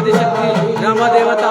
ಆದಿಶಕ್ತಿ ಗ್ರಾಮ ದೇವತಾ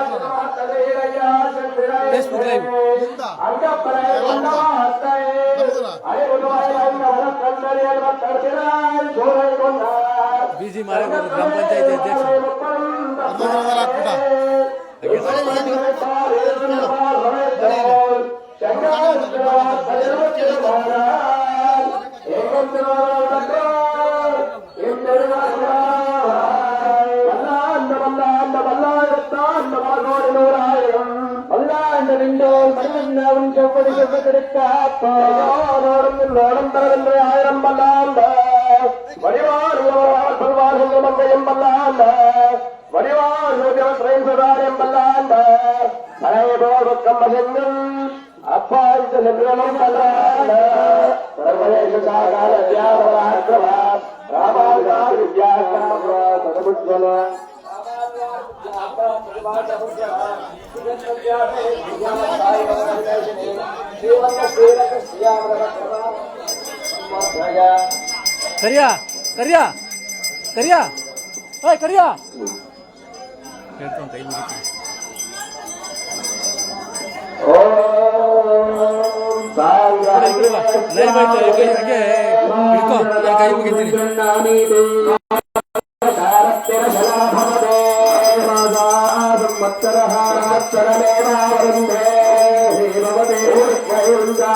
ಶೈಲಸುತೆ ಓಂ ಫೇಸ್ಬುಕ್ ಲೈವ್ ಬಿಜಿ ಮಾರೇಗೌಡ ಗ್ರಾಮ திருக்காத்தோடும் தரவில்லை ஆயிரம் பல்லாண்ட. வடிவார் சொல்வார் என்று மங்கையும் பல்லாண்ட. வடிவார் நூற்றி சுதாரியம் ಕರಿಯಾ ಕರಿಯಾ ಕರಿಯಾ ಓಯ್ ಕರಿಯಾ ಹೇಳ್ತಾನೆ ಕೈ ಮುಗಿತೀನಿ ಲೈವ್ ಆಯ್ತು ಹಂಗೆ ಹಂಗೆ ಹಿಡ್ಕೊ ನಾನು ಕೈ ಮುಗಿತೀನಿ मत्सरः मत्सरमेवावरुन्धे भवते वृन्दा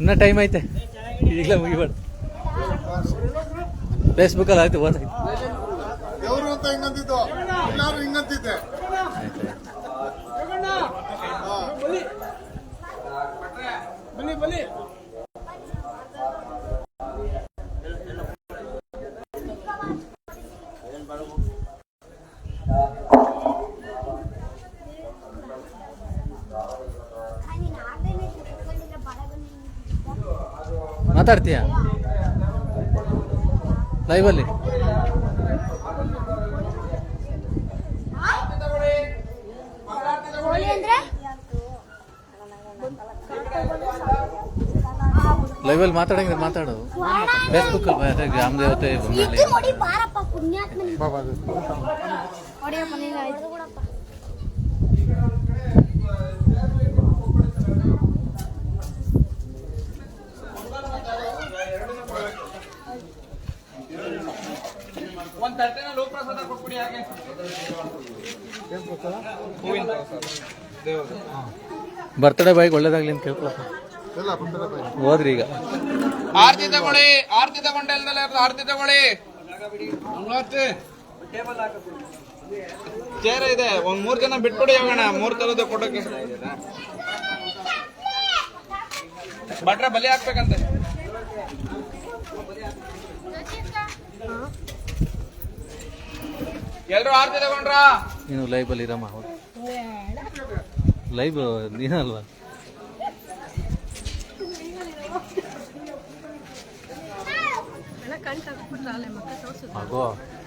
ಇನ್ನೂ ಟೈಮ್ ಐತೆ. ಈಗಲೇ ಮುಗಿಬೇಡ ಫೇಸ್ಬುಕ್ಕಲ್ಲಿ ಆಯ್ತು ಓದಾಯ್ತು ಮಾತಾಡ್ತೀಯ? ಲೈವಲ್ಲಿ ಹೋಳಿ ಅಂದ್ರೆ? ಲೈವಲ್ಲಿ ಮಾತಾಡಂಗಿದ್ರೆ ಮಾತಾಡು. ಫೇಸ್ಬುಕ್ ಗ್ರಾಮ ದೇವತೆ ಲೋಕ ಬಾಯಿಗೆ ಕೊಟ್ಬಿಡಿ ಯಾಕೆ ಬರ್ತ್ಡೇ ಒಳ್ಳೇದಾಗ್ಲಿ ಅಂತ ಕೇಳ್ಕೊಳಪ್ಪ. ಹೋದ್ರಿ ಈಗ. ಆರ್ತಿ ತಗೊಳ್ಳಿ ಆರ್ತಿ ತಗೊಂಡೆ ಆರ್ತಿ ತಗೊಳ್ಳಿ. ಚೇರ ಇದೆ ಒಂದ್ ಮೂರ್ ಜನ ಬಿಟ್ಬಿಡಿ ಹೋಗೋಣ ಮೂರ್ ತರದ ಕೊಡಕ್ಕೆ ಬಟ್ರೆ ಬಲಿ ಹಾಕ್ಬೇಕಂತೆ. ಎಲ್ರು ಆರ್ತಿ ತಗೊಂಡ್ರಾ? ನೀನು ಅಲ್ಲಿ ಇರಮ್ಮ. ಲೈವ್ ನೀನಲ್ವಾ? ಆಗೋ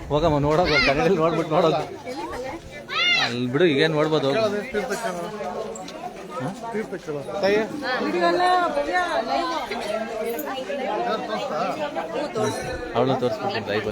ಹೋಗಮ್ಮ, ನೋಡೋದು ಕನ್ನಡದಲ್ಲಿ ನೋಡ್ಬಿಟ್ಟು ನೋಡೋದು. ಅಲ್ಲಿ ಬಿಡು, ಈಗೇನು ನೋಡ್ಬೋದು. ಅವಳು ತೋರಿಸ್ಬಿಟ್ಟು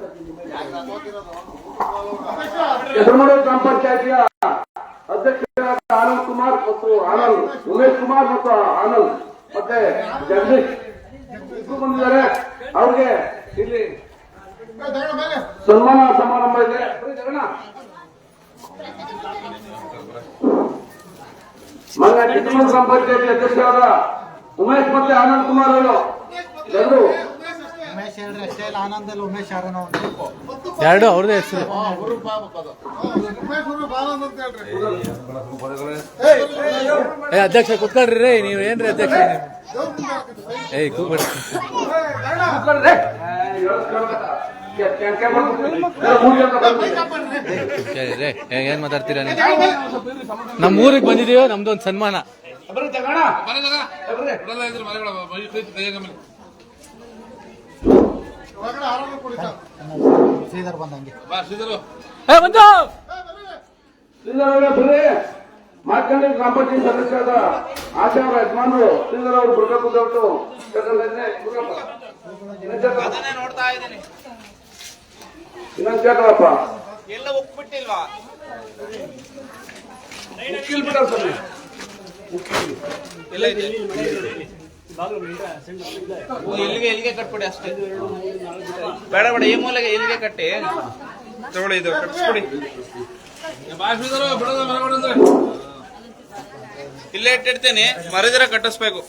ಎದುರುಮಡೆ ಗ್ರಾಮ ಪಂಚಾಯತಿಯ ಅಧ್ಯಕ್ಷರಾದ ಆನಂದ್ ಕುಮಾರ್ ಮತ್ತು ಆನಂದ್, ಉಮೇಶ್ ಕುಮಾರ್ ಮತ್ತು ಆನಂದ್, ಮತ್ತೆ ಜಗದೀಶ್. ಬಂದಿದ್ದಾರೆ. ಅವ್ರಿಗೆ ಇಲ್ಲಿ ಸನ್ಮಾನ ಸಮಾರಂಭ ಇದೆ. ಮೊನ್ನೆ ಚಿಕ್ಕಮಗಳೂರು ಗ್ರಾಮ ಪಂಚಾಯತಿ ಅಧ್ಯಕ್ಷರಾದ ಉಮೇಶ್ ಮತ್ತೆ ಆನಂದ್ ಕುಮಾರ್ ಅವರು. ಎಲ್ಲರೂ ಉಮೇಶ್ ಹೇಳ್ರಿ ಅಷ್ಟೇ ಇಲ್ಲ ಉಮೇಶ್ ಯಾರನೋ ಎರಡು ಅವ್ರದೇ ಹೆಸರು ಏ ಅಧ್ಯಕ್ಷ ಕುತ್ಕೊಳ್ರಿ ರೀ ನೀವು ಏನ್ರಿ ಅಧ್ಯಕ್ಷ. ಏಯ್ ಕೂಗ್ಬೇಡಿ ಕೂತ್ಕೊಳ್ರಿ. ಏ, ಹೇಳ್ಸ್ಕೊಳ್ಬೇಡ. ಕೆ- ಕೆ- ಕೆ- ಬರ್ಬೇಕು. ಮೂರ್ ಜನ ಬಂದ್ಬಿಡಿ. ಏ, ರೇ ಏ, ಏನ್ ಮಾತಾಡ್ತೀರಾ ನೀವು ನಮ್ಮ ಊರಿಗೆ ಬಂದಿದೀವೋ ನಮ್ದೊಂದು ಸನ್ಮಾನ ಶ್ರೀಧರ್ ಬಂದಂಗೆ. ಮಾರ್ಕಂಡಿ ಗ್ರಾಮ ಪಂಚಾಯತ್ ಸದಸ್ಯರಾದ ಆಶಾ ಅವರ ಯಜಮಾನರು. ಶ್ರೀಧರ್ ಅವರು ಬರ್ಬೇಕು ದೊಡ್ಡ ಅದನ್ನೇ ನೋಡ್ತಾ ಇದ್ದೀನಿ. ಇನ್ನೊಂದು ಎಲ್ಲ ಉಕ್ಬಿಟ್ಟಿಲ್ವಾ ಉಕ್ಕಿಲ್ ಸರ್ ಎಲ್ಲ ಇದೆ ಇಲ್ಲಿಗೆ ಅಷ್ಟೇ? ಬೇಡ ಬೇಡ, ಈ ಮೂಲೆಗೆ ಇಲ್ಲಿಗೆ ಕಟ್ಟಿ? ತಗೊಳ್ಳಿ, ಇದು ಕಟ್ಸ್ಬಿಡಿ ಇಲ್ಲೇ ಇಟ್ಟಿರ್ತೀನಿ, ಮರಿದಿರ ಕಟ್ಟಿಸ್ಬೇಕು.